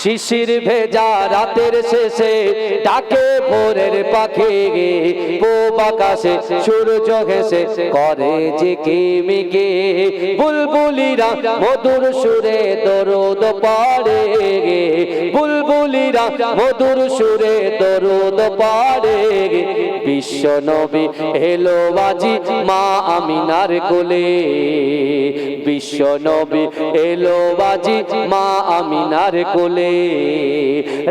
শিশির ভেজা রাতের শেষে ডাকে ভোরের পাখি। গে পূব আকাশে সূর্য ঘেসে করে যে কিমিকে বুলবুলিরা মধুর সুরে দরুদ পাড়ে। গে বুলবুলিরা মধুর সুরে দরুদ পাড়ে। গে বিশ্ব নবী এলো বাজি মা আমিনার কোলে। বিশ্ব নবী এলো বাজি মা আমিনার কোলে।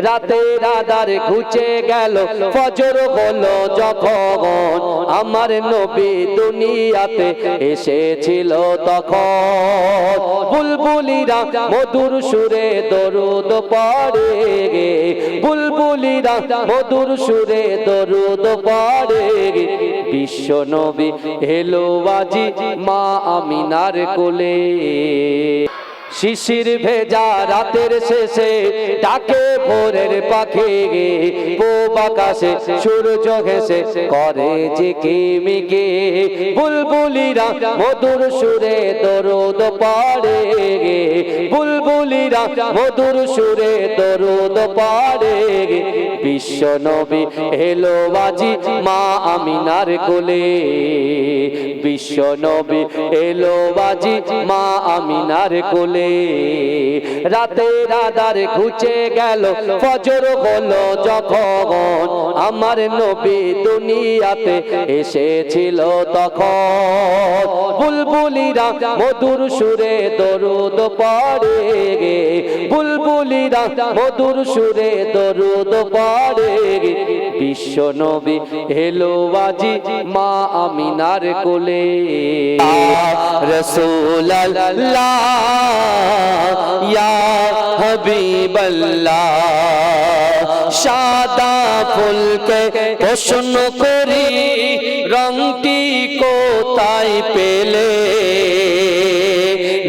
রাতে রাদার ঘুচে গেল, ফজর হলো যখন আমার নবী দুনিয়াতে এসেছিল তখন। বুলবুলিরা মধুর সুরে দরুদ পড়ে গে। বুলবুলিরা মধুর সুরে দরুদ পড়ে গে। বিশ্ব নবী এলো বাজি মা আমিনার কোলে। শিশির ভেজা রাতের শেষে ডাকে ভোরের পাখি। আকাশে সূর্য ঘেসে করে যে কিমিকে বুলবুলিরা মধুর সুরে দরুদ গে বুলবুলিরা মধুর সুরে দরুদ গে বিশ্ব নবী এলো বাজি মা আমিনার কোলে। বিশ্ব নবী এলো বাজি মা আমিনার কোলে। রাতে রাদার ঘুচে গেল, ফজর হলো যখন আমার নবী দুনিয়াতে এসেছিল তখন। বুলবুলিরা মধুর সুরে দরুদ পড়ে গে, বুলবুলিরা মধুর সুরে দরুদ পড়ে গে। বিশ্ব নবী, এলো বাজি মা আমিনার কোলে। রসুল ইয়া হাবিবাল্লাহ, সাদা ফুলকে প্রশ্ন করি, রংটি কোথায় পেলে?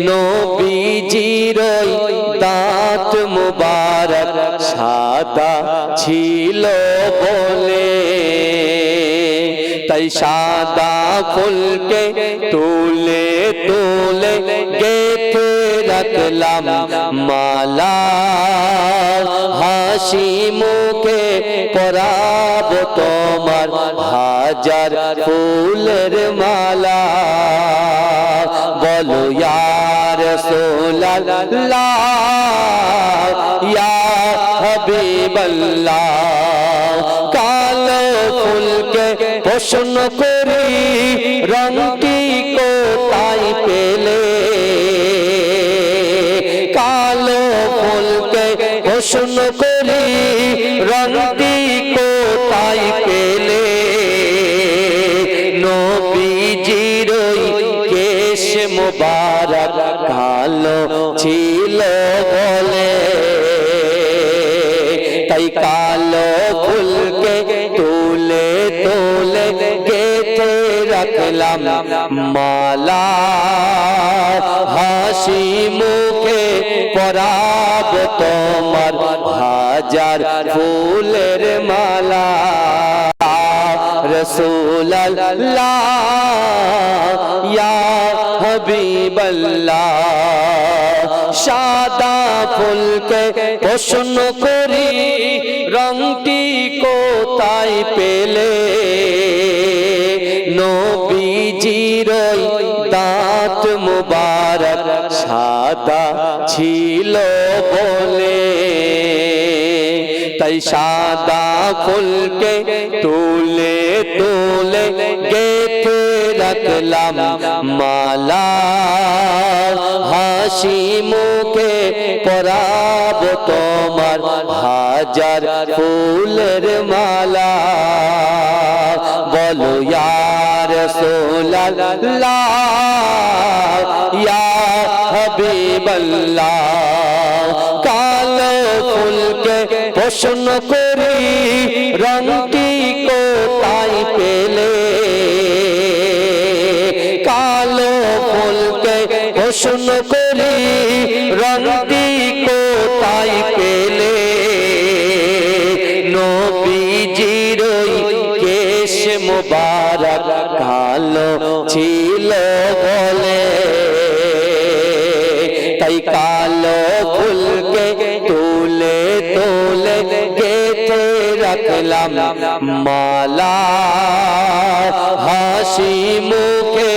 নবীজির মুবারক সাদা ছিল বলে। তাই সাদা ফুলকে তুলে তুলে গেথে রাখলাম মালা। হাসি মুখে পরাব তোমার হাজার ফুলের মালা। বলো ইয়ার সোল্লাহ ইয়া হাবিবাল্লাহ, কালো ফুলকে প্রশ্ন করি, রংটি কোথায় পেলে? কালো ফুলকে প্রশ্ন করি, রংটি কোথায় পেলে? নবীজির ওই কেশ মুবারক কালো ছিল বলে। তাই কালো ফুলকে তুলে তুলে গেথে রাখলাম মালা। হাসি মুখে পরাব তোমার হাজার ফুলের মালা। রসুল ইয়া হাবিবাল্লাহ, সাদা ফুলকে প্রশ্ন করি, রংটি কোথায় পেলে? নবীজির ওই দাঁত মুবারক সাদা ছিল বলে তাই সাদা ফুলকে তুলে তুলে গেথে রাখলাম। মালা হাসি মুখে পরাব তোমার হাজার ফুলের মালা। বলো, ইয়ার সোল্লাহ ইয়া হাবিবাল্লাহ। প্রশ্ন করি, রংটি কোথায় পেলে? কালো ফুলকে প্রশ্ন করি, রংটি কোথায় পেলে? নবীজির কেশ মুবারক কালো ছিল গেলাম মালা। হাসি মুখে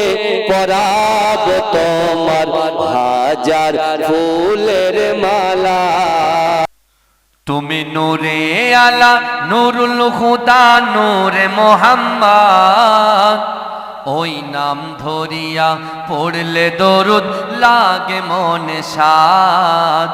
পরাব তোমার হাজার ফুলের মালা। তুমি নূরে আলা, নুরুল হুদা, নূরে মোহাম্মদ। ওই নাম ধরিয়া পড়লে দরুদ লাগে মনে সাদ।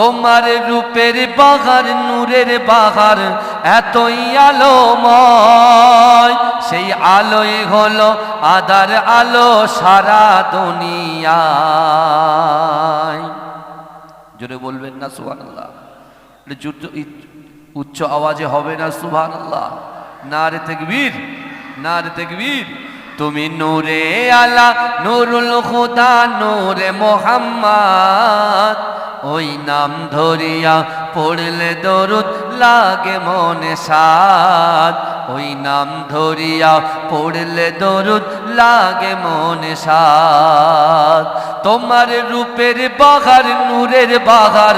তোমার রূপের বাহার, নূরের বাহার, এতই আলোময়। সেই আলোয় হলো আদার আলো সারা দুনিয়ায়। জোরে বলবেন না জুট- ই- উচ্চ আওয়াজে হবে না সুবহান আল্লাহ না রে তেকবীর না রে তেকবীর। তুমি নূরে আলা, নুরুল খুদা নূরে মোহাম্মদ। ওই নাম ধরিয়া পড়লে দরুদ লাগে মনে সাদ ওই নাম ধরিয়া পড়লে দরুদ লাগে মনে সাদ তোমার রূপের বাহার, নূরের বাহার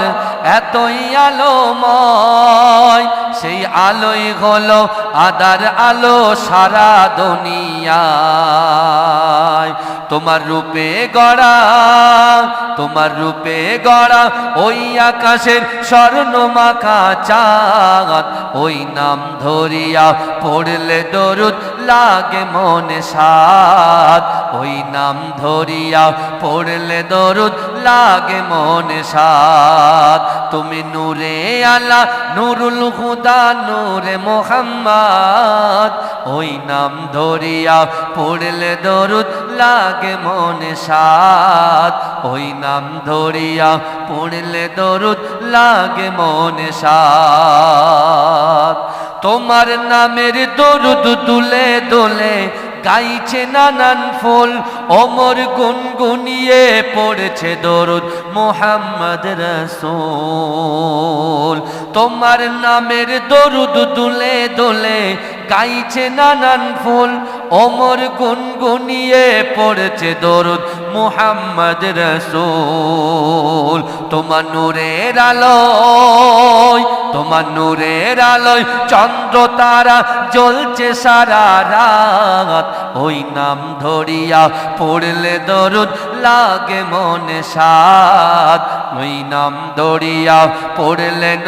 এতই আলোময়। সেই আলোই হলো আদার আলো সারা দুনিয়ায়। তোমার রূপে গড়া, তোমার রূপে গড়া, ওই আকাশের স্বর্ণ মাখা চাঁদ, ওই নাম ধরিয়া পড়লে দরুদ লাগে মনে সাদ, ওই নাম ধরিয়া পড়লে দরুদ লাগে মনে সাদ। তুমি নূরে আলা নুরুল হুদা, নূরে মোহাম্মদ। ওই নাম ধরিয়া পড়লে দরুদ লাগে মনে সাদ। ওই নাম ধরিয়া পড়লে দরুদ লাগে মনে সাদ। তোমার নামের দরুদ তুলে দোলে গাইছে নানান ফুল অমর গুনগুনিয়ে পড়েছে দরুদ মোহাম্মদ রসুল। তোমার নামের দরুদ দুলে দোলে গাইছে নানান ফুল, অমর গুনগুনিয়ে পড়েছে দরুদ মোহাম্মদ রসুল। তোমার নূরের আলোয়, তোমার নূরের আলোয় চন্দ্র তারা জ্বলছে সারা রাত। ওই নাম ধরিয়া পড়লে দরুদ লাগে মনে সাদ ওই নাম ধরিয়া পড়লে ন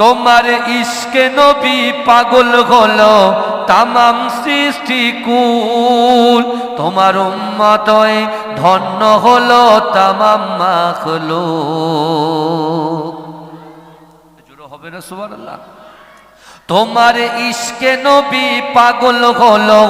তোমার ইশকে নবী পাগল হলো, তামাম সৃষ্টি কুল। তোমার উম্মতয় ধন্য হলো তামাম মাখলো হবে না, সুবহানাল্লাহ? তোমার ইশকে নবী পাগল হলো,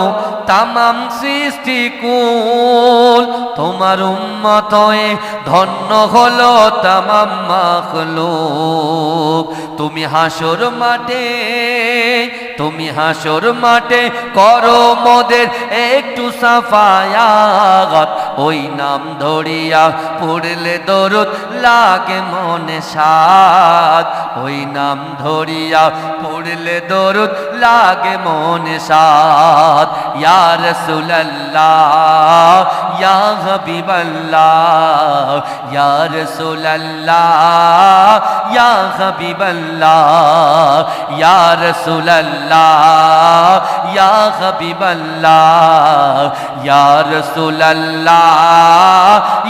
তামাম সৃষ্টি কুল। তোমার উম্মতয়ে ধন্য হলো, তামাম মাখলুক। তুমি হাসর মাঠে, তুমি হাসর মাঠে করো মোদের একটু সাফায়াত। ওই নাম ধরিয়া পড়লে দরদ লাগে মনে সাদ ওই নাম ধরিয়া পড়লে দরদ লাগে মনে সাদ ইয়া রাসূলুল্লাহ, ইয়া হাবিবাল্লাহ, ইয়া রাসূলুল্লাহ, ইয়া হাবিবাল্লাহ, ইয়া রাসূলুল্লাহ, ইয়া হাবিবাল্লাহ, ইয়া রাসূলুল্লাহ,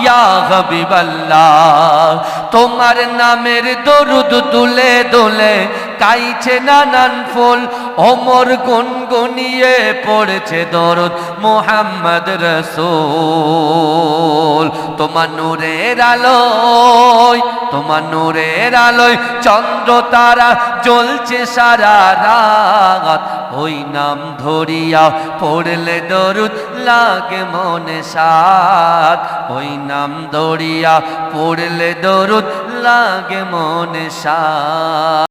ইয়া হাবিবাল্লাহ তোমার নামের দরুদ দুলে দোলে গাইছে নানান ফুল ওমর গুনগুনিয়ে পড়ছে দরদ মোহাম্মদ রসুল। তোমার নূরের আলোয়, তোমার নূরের আলোয় চন্দ্র তারা জ্বলছে সারা রাত। ওই নাম ধরিয়া পড়লে দরুদ লাগে মনে সাত ওই নাম ধরিয়া পড়লে দরুদ লাগে মনে সাত